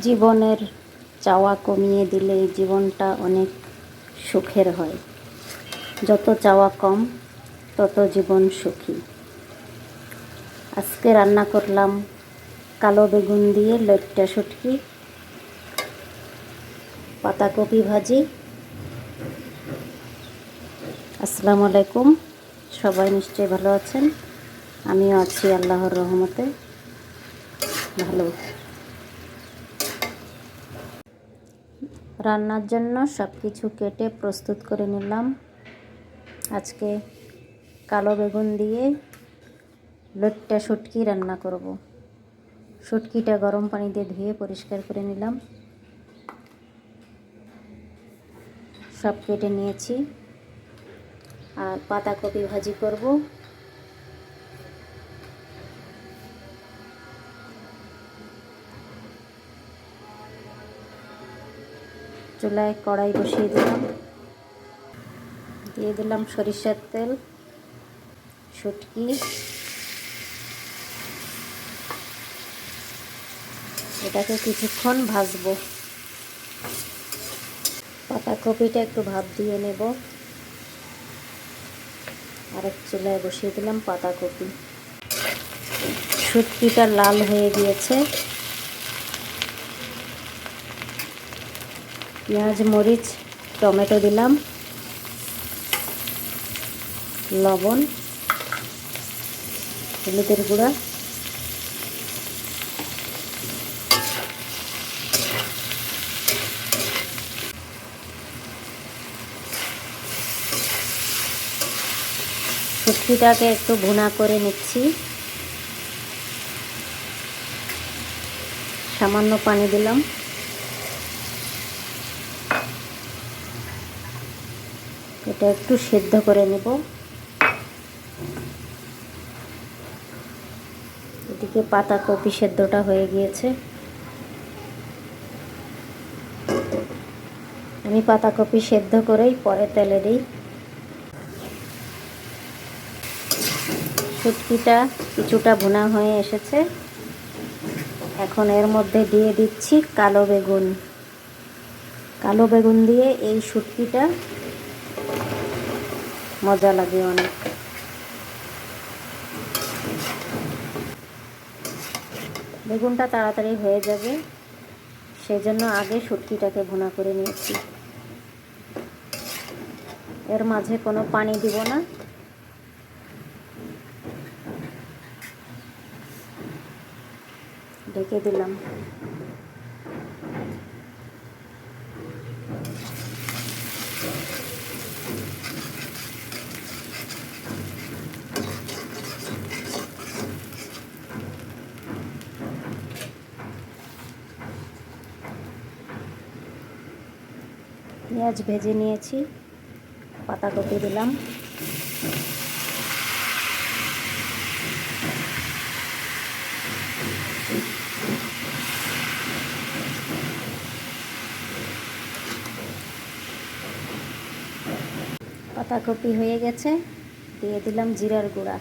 জীবনের চাওয়া কমিয়ে দিলে জীবনটা অনেক সুখের হয়। যত চাওয়া কম, তত জীবন সুখী। আজকে রান্না করলাম কালো বেগুন দিয়ে লইট্টা শুটকি, পাতাকপি ভাজি। আসসালামু আলাইকুম, সবাই নিশ্চয়ই ভালো আছেন? আমিও আছি আল্লাহর রহমতে। ভালো। রান্নার জন্য সব কিছু কেটে প্রস্তুত করে নিলাম। আজকে কালো বেগুন দিয়ে লোটটা শুটকি রান্না করব। শুটকিটা গরম পানি দিয়ে ধুয়ে পরিষ্কার করে নিলাম। সব কেটে নিয়েছি। আর পাতাকপি ভাজি করব। চুলায় কড়াই বসিয়ে দিলাম। দিয়ে দিলাম সরিষার তেল, শুটকি। এটাকে কিছুক্ষণ ভাজবো। পাতাকপিটা একটু ভাপ দিয়ে নেব। আরেক চুলায় বসিয়ে দিলাম পাতাকপি শুটকিটা লাল হয়ে গিয়েছে। পেঁয়াজ, মরিচ, টমেটো দিলাম, লবণ, হলুদের গুঁড়া শুটকিটাকে একটু ভুনা করে নিচ্ছি। সামান্য পানি দিলাম। এটা একটু সেদ্ধ করে নেব। এদিকে পাতাকপি সেদ্ধটা হয়ে গিয়েছে। আমি পাতাকপি সেদ্ধ করেই পরে তেলে দিই। শুটকিটা কিছুটা ভুনা হয়ে এসেছে। এখন এর মধ্যে দিয়ে দিচ্ছি কালো বেগুন। কালো বেগুন দিয়ে এই শুটকিটা মজা লাগে অনেক। বেগুনটা তাড়াতাড়ি হয়ে যাবে, সেজন্য আগে শুটকিটাকে ভুনা করে নিয়েছি। এর মাঝে কোনো পানি দিব না। ঢেকে দিলাম। পেঁয়াজ ভেজে নিয়েছি পাতাকপি দিলাম। পাতাকপি হয়ে গেছে দিয়ে দিলাম জিরার গুঁড়া।